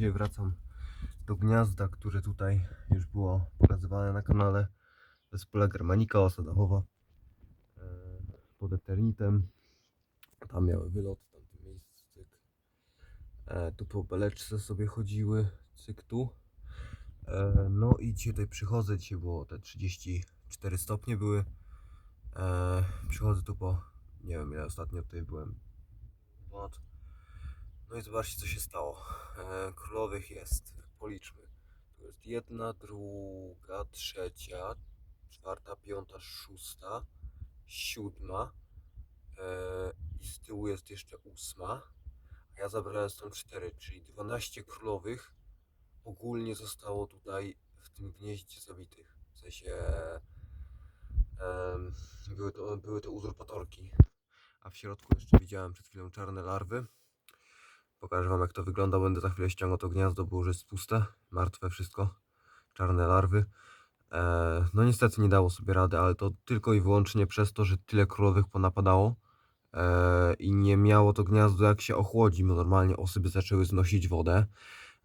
Dzisiaj wracam do gniazda, które tutaj już było pokazywane na kanale. To jest germanika osadachowa e, pod Eternitem. Tam miały wylot w tamtym miejscu, cyk. E, tu po beleczce sobie chodziły, cyk tu. E, no i dzisiaj tutaj przychodzę, dzisiaj było te 34 stopnie były. Przychodzę tu po, nie wiem ile ostatnio tutaj byłem, ponad no i zobaczcie co się stało. E, królowych jest, policzmy. Tu jest jedna, druga, trzecia, czwarta, piąta, szósta, siódma e, i z tyłu jest jeszcze ósma. A ja zabrałem stąd cztery, czyli 12 królowych ogólnie zostało tutaj w tym gnieździe zabitych. W sensie em, były, to, były to uzurpatorki. A w środku jeszcze widziałem przed chwilą czarne larwy. Pokażę wam jak to wygląda. Będę za chwilę ściągał to gniazdo, bo już jest puste, martwe wszystko. Czarne larwy. E, no niestety nie dało sobie rady, ale to tylko i wyłącznie przez to, że tyle królowych ponapadało. E, I nie miało to gniazdo jak się ochłodzi, bo normalnie osy by zaczęły znosić wodę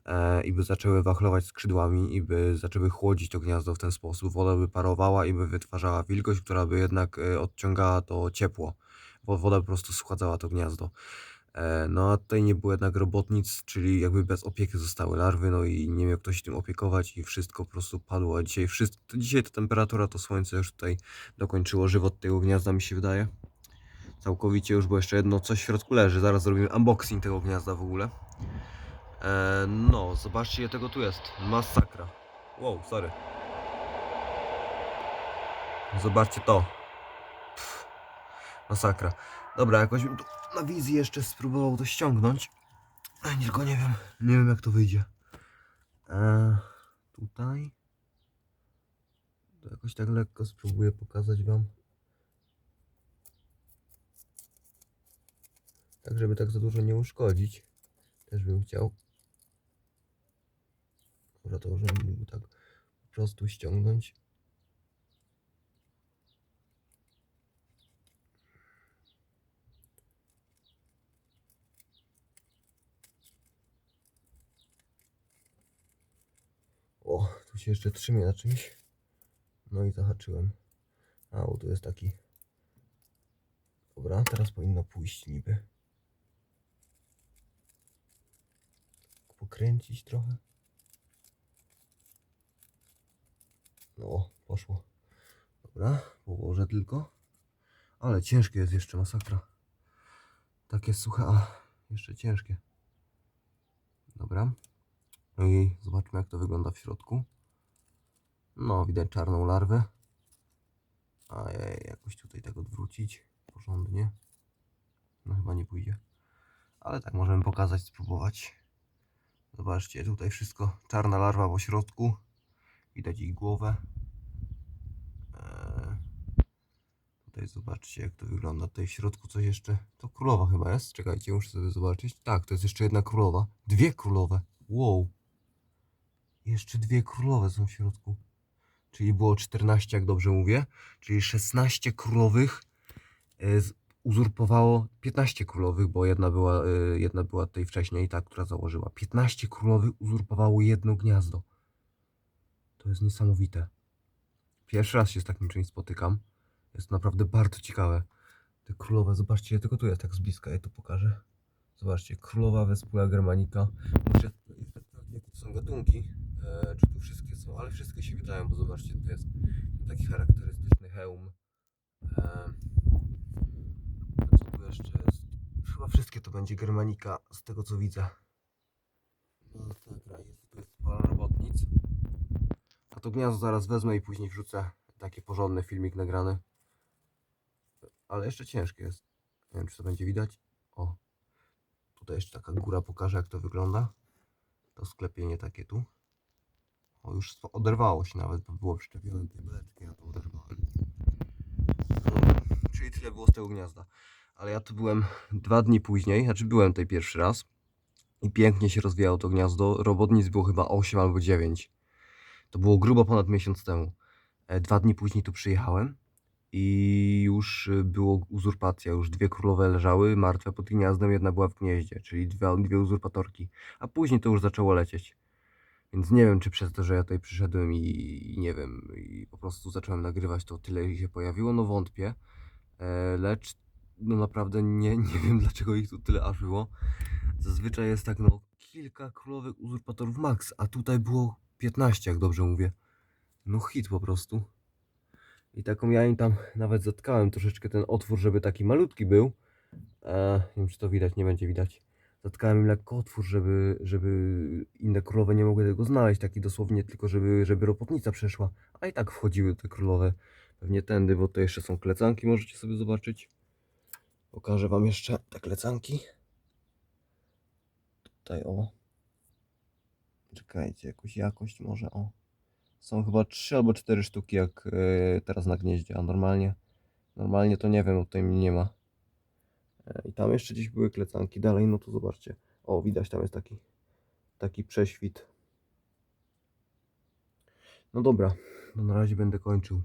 e, i by zaczęły wachlować skrzydłami i by zaczęły chłodzić to gniazdo w ten sposób. Woda by parowała i by wytwarzała wilgoć, która by jednak odciągała to ciepło, bo woda po prostu schładzała to gniazdo. E, No a tutaj nie było jednak robotnic, czyli jakby bez opieki zostały larwy, no i nie miał ktoś się tym opiekować i wszystko po prostu padło. A dzisiaj, wszystko, dzisiaj ta temperatura, to słońce już tutaj dokończyło żywot tego gniazda, mi się wydaje. Całkowicie już, bo jeszcze jedno coś w środku leży. Zaraz zrobimy unboxing tego gniazda w ogóle. E, no, zobaczcie ile tego tu jest. Masakra. Wow, sorry. Zobaczcie to. Pff, masakra. Dobra, jakoś na wizji jeszcze spróbował to ściągnąć. Tylko nie wiem, nie wiem jak to wyjdzie. E, tutaj. To jakoś tak lekko spróbuję pokazać wam. Tak, żeby tak za dużo nie uszkodzić. Też bym chciał. Dobra, to żebym mógł tak po prostu ściągnąć. O, tu się jeszcze trzymie na czymś. No i zahaczyłem. A, bo tu jest taki. Dobra, teraz powinno pójść niby. Pokręcić trochę. No, poszło. Dobra, położę tylko. Ale ciężkie jest jeszcze, masakra. Takie suche, a jeszcze ciężkie. Dobra. No i zobaczmy jak to wygląda w środku. No, widać czarną larwę. A jakoś tutaj tak odwrócić porządnie. No chyba nie pójdzie. Ale tak możemy pokazać, spróbować. Zobaczcie, tutaj wszystko czarna larwa po środku. Widać ich głowę. Eee, tutaj zobaczcie jak to wygląda. Tutaj w środku coś jeszcze. To królowa chyba jest. Czekajcie, muszę sobie zobaczyć. Tak, to jest jeszcze jedna królowa. Dwie królowe. Wow. Jeszcze dwie królowe są w środku. Czyli było 14, jak dobrze mówię. Czyli 16 królowych e, uzurpowało 15 królowych, bo jedna była, e, jedna była tutaj wcześniej, ta, która założyła. 15 królowych uzurpowało jedno gniazdo. To jest niesamowite. Pierwszy raz się z takim czymś spotykam. Jest naprawdę bardzo ciekawe. Te królowe, zobaczcie, tylko tu jest tak z bliska, ja to pokażę. Zobaczcie, królowa Wespula Germanica. Muszę jakie to są gatunki. E, czy tu wszystkie są, ale wszystkie się wydają, bo zobaczcie, to jest taki charakterystyczny hełm. E, co tu jeszcze jest? Chyba wszystkie to będzie Germanika, z tego co widzę. Dobra, jest, to jest parę robotnic. A to gniazdo zaraz wezmę i później wrzucę taki porządny filmik nagrany. Ale jeszcze ciężkie jest. Nie wiem, czy to będzie widać. O, tutaj jeszcze taka góra pokaże, jak to wygląda. To sklepienie takie tu. O, już oderwało się nawet, bo było przyczepione tej beleczki, ja to oderwałem. No, czyli tyle było z tego gniazda. Ale ja tu byłem dwa dni później, znaczy byłem tutaj pierwszy raz. I pięknie się rozwijało to gniazdo. Robotnic było chyba 8 albo 9. To było grubo ponad miesiąc temu. E, Dwa dni później tu przyjechałem i już y, było uzurpacja, już dwie królowe leżały martwe pod gniazdem, jedna była w gnieździe, czyli dwie, dwie uzurpatorki, a później to już zaczęło lecieć. Więc nie wiem, czy przez to, że ja tutaj przyszedłem i, i nie wiem, i po prostu zacząłem nagrywać, to tyle ich się pojawiło, no wątpię. E, lecz no naprawdę nie, nie wiem, dlaczego ich tu tyle aż było. Zazwyczaj jest tak, no kilka królowych uzurpatorów max, a tutaj było 15, jak dobrze mówię. No hit po prostu. I taką ja im tam nawet zatkałem troszeczkę ten otwór, żeby taki malutki był. E, nie wiem, czy to widać, nie będzie widać. Zatkałem im lekko otwór, żeby, żeby inne królowe nie mogły tego znaleźć, taki dosłownie tylko, żeby, żeby ropotnica przeszła. A i tak wchodziły te królowe pewnie tędy, bo to jeszcze są klecanki, możecie sobie zobaczyć. Pokażę wam jeszcze te klecanki. Tutaj o. Czekajcie, jakąś jakość może o. Są chyba 3 albo 4 sztuki jak e, teraz na gnieździe, a normalnie normalnie to nie wiem, tutaj mnie nie ma. I tam jeszcze gdzieś były klecanki dalej, no to zobaczcie. O, widać tam jest taki taki prześwit. No dobra, no na razie będę kończył.